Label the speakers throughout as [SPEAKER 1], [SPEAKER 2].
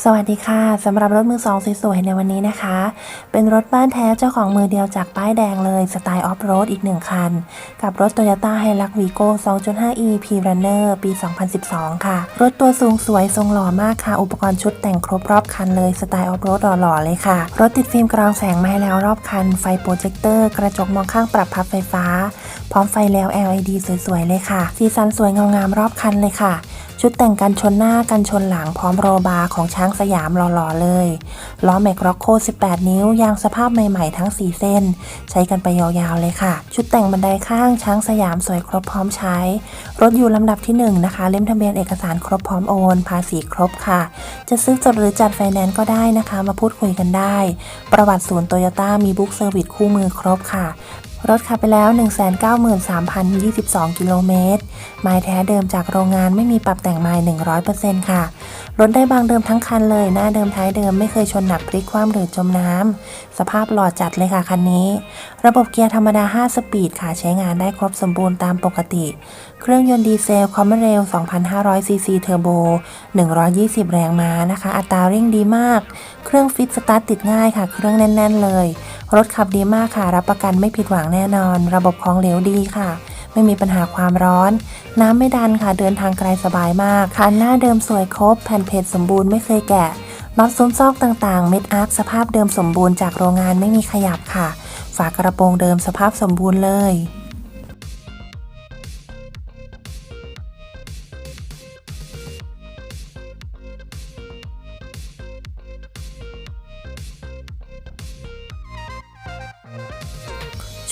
[SPEAKER 1] สวัสดีค่ะสำหรับรถมือสองสวยๆในวันนี้นะคะ เป็นรถบ้านแท้เจ้าของมือเดียวจากป้ายแดงเลยสไตล์ออฟโรดอีกหนึ่งคัน กับรถ Toyota h i l u x Vigo 2.5e P Runner ปี 2012 ค่ะ รถตัวสูงสวยทรงหล่อมากค่ะ อุปกรณ์ชุดแต่งครบรอบคันเลยสไตล์ออฟโรดหล่อๆเลยค่ะ รถติดฟิล์มกรองแสงมาให้แล้วรอบคัน ไฟโปรเจคเตอร์ กระจกมองข้างปรับพับไฟฟ้า พร้อมไฟแล้ว LED สวยๆเลยค่ะสีสันสวยงามๆรอบคันเลยค่ะ ชุดแต่งกันชนหน้ากันชนหลังพร้อมโรบาร์ของช้างสยามหล่อๆเลย ล้อแม็กร็อกโค 18 นิ้วยางสภาพใหม่ๆทั้ง 4 เส้น ใช้กันไปยาวๆเลยค่ะ ชุดแต่งบันไดข้างช้างสยามสวยครบพร้อมใช้ รถอยู่ลำดับที่ 1 นะคะ เล่มทะเบียนเอกสารครบพร้อมโอน ภาษีครบค่ะ จะซื้อจดหรือจัดไฟแนนซ์ก็ได้นะคะ มาพูดคุยกันได้ ประวัติศูนย์โตโยต้ามีบุ๊กเซอร์วิสคู่มือครบค่ะ รถขับไปแล้ว 193,022 กิโลเมตร ไม้แท้เดิมจากโรงงานไม่มีปรับแต่งไม้100%ค่ะ รถได้บางเดิมทั้งคันเลย หน้าเดิมท้ายเดิมไม่เคยชนหนักพลิกคว่ำหรือจมน้ำ สภาพหล่อจัดเลยค่ะคันนี้ ระบบเกียร์ธรรมดา 5 สปีดค่ะ ใช้งานได้ครบสมบูรณ์ตามปกติ เครื่องยนต์ดีเซลคอมเมเรล2,500ซีซีเทอร์โบ 120 แรงม้านะคะ อัตราเร่งดีมาก เครื่องฟิตสตาร์ทติดง่ายค่ะ เครื่องแน่น ๆ เลย รถขับดีมากค่ะ รับประกันไม่ผิดหวังแน่นอน ระบบของเหลวดีค่ะ ไม่มีปัญหาความร้อน น้ำไม่ดันค่ะ เดินทางไกลสบายมาก คันหน้าเดิมสวยครบ แผ่นเพจสมบูรณ์ไม่เคยแกะน็อตซุ้มซอกต่างๆ เม็ดอาร์คสภาพเดิมสมบูรณ์จากโรงงานไม่มีขยับค่ะ ฝากระโปรงเดิมสภาพสมบูรณ์เลย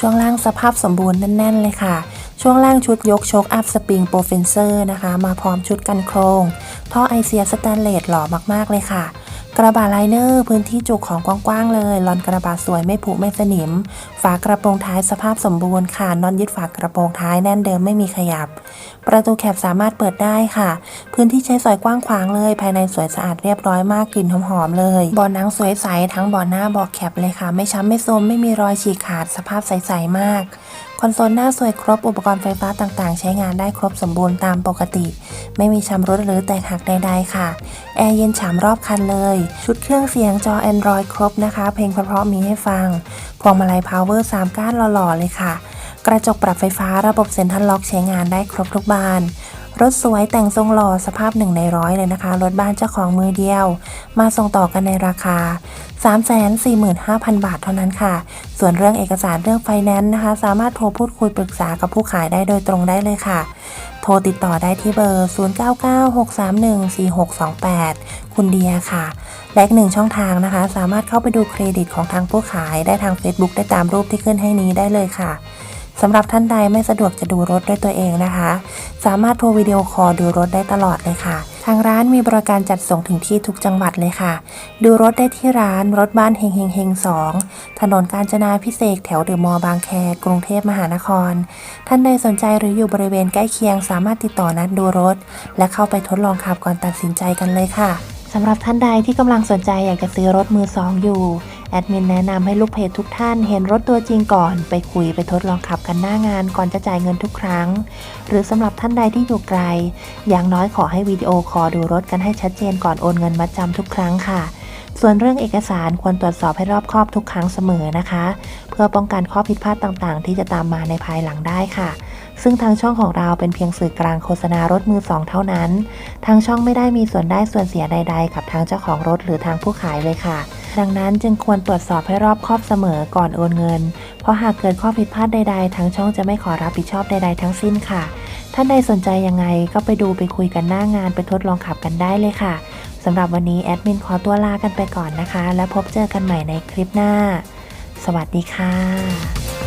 [SPEAKER 1] ช่วงล่างสภาพสมบูรณ์แน่น ๆ เลยค่ะ ช่วงล่างชุดยกชกอัพสปริงโปรเฟนเซอร์นะคะ มาพร้อมชุดกันโครง ท่อไอเสียสแตนเลสหล่อมากๆเลยค่ะ กระบะไลเนอร์พื้นที่จุของกว้างๆเลยลอนกระบะสวยไม่ผุไม่สนิม ฝากระโปรงท้ายสภาพสมบูรณ์ค่ะนอนยึดฝากระโปรงท้ายแน่นเดิมไม่มีขยับ ประตูแคบสามารถเปิดได้ค่ะ พื้นที่ใช้สอยกว้างขวางเลย ภายในสวยสะอาดเรียบร้อยมากกลิ่นหอมๆเลยบาะหนังสวยใสทั้งบาะหน้าบาะแคบเลยค่ะ ไม่ช้ำไม่โทมไม่มีรอยฉีกขาดสภาพใสๆมาก คอนโซลหน้าสวยครบอุปกรณ์ไฟฟ้าต่างๆ ใช้งานได้ครบสมบูรณ์ตามปกติ ไม่มีชำรุดหรือแตกหักใดๆค่ะ แอร์เย็นฉ่ำรอบคันเลย ชุดเครื่องเสียงจอ Android ครบนะคะ เพลงเพราะๆมีให้ฟัง พวงมาลัยพาวเวอร์3ก้านหล่อๆเลยค่ะ กระจกปรับไฟฟ้าระบบเซ็นทรัลล็อกใช้งานได้ครบทุกบาน รถสวยแต่งทรงหล่อสภาพหนึ่งในร้อยเลยนะคะ รถบ้านเจ้าของมือเดียว มาส่งต่อกันในราคา 345,000 บาทเท่านั้นค่ะ ส่วนเรื่องเอกสารเรื่องไฟแนนซ์นะคะ สามารถโทรพูดคุยปรึกษากับผู้ขายได้โดยตรงได้เลยค่ะ โทรติดต่อได้ที่เบอร์ 0996314628 คุณเดียค่ะ และอีกหนึ่งช่องทางนะคะ สามารถเข้าไปดูเครดิตของทางผู้ขายได้ทาง Facebook ได้ตามรูปที่ขึ้นให้นี้ได้เลยค่ะ สำหรับท่านใดไม่สะดวกจะดูรถด้วยตัวเองนะคะ สามารถโทรวิดีโอคอลดูรถได้ตลอดเลยค่ะ ทางร้านมีบริการจัดส่งถึงที่ทุกจังหวัดเลยค่ะ ดูรถได้ที่ร้านรถบ้านเฮงเฮงเฮงสองถนนกาญจนาพิเศษแถวเดอะมอลล์บางแคกรุงเทพมหานคร ท่านใดสนใจหรืออยู่บริเวณใกล้เคียง สามารถติดต่อนัดดูรถ และเข้าไปทดลองขับก่อนตัดสินใจกันเลยค่ะสำหรับท่านใดที่กำลังสนใจอยากจะซื้อรถมือสองอยู่ แอดมินแนะนำให้ลูกเพจทุกท่านเห็นรถตัวจริงก่อน ไปคุยไปทดลองขับกันหน้างานก่อนจะจ่ายเงินทุกครั้ง หรือสำหรับท่านใดที่อยู่ไกล อย่างน้อยขอให้วิดีโอคอลดูรถกันให้ชัดเจนก่อนโอนเงินมาจำทุกครั้งค่ะส่วนเรื่องเอกสารควรตรวจสอบให้รอบครอบทุกครั้งเสมอนะคะ เพื่อป้องกันข้อผิดพลาดต่างๆ ที่จะตามมาในภายหลังได้ค่ะ ซึ่งทางช่องของเราเป็นเพียงสื่อกลางโฆษณารถมือสองเท่านั้น ทางช่องไม่ได้มีส่วนได้ส่วนเสียใด ๆ กับทางเจ้าของรถหรือทางผู้ขายเลยค่ะ ดังนั้นจึงควรตรวจสอบให้รอบคอบเสมอก่อนโอนเงิน เพราะหากเกิดข้อผิดพลาดใดๆ ทางช่องจะไม่ขอรับผิดชอบใดๆ ทั้งสิ้นค่ะ ท่านใดสนใจยังไงก็ไปดูไปคุยกันหน้างานไปทดลองขับกันได้เลยค่ะสำหรับวันนี้แอดมินขอตัวลากันไปก่อนนะคะ และพบเจอกันใหม่ในคลิปหน้า สวัสดีค่ะ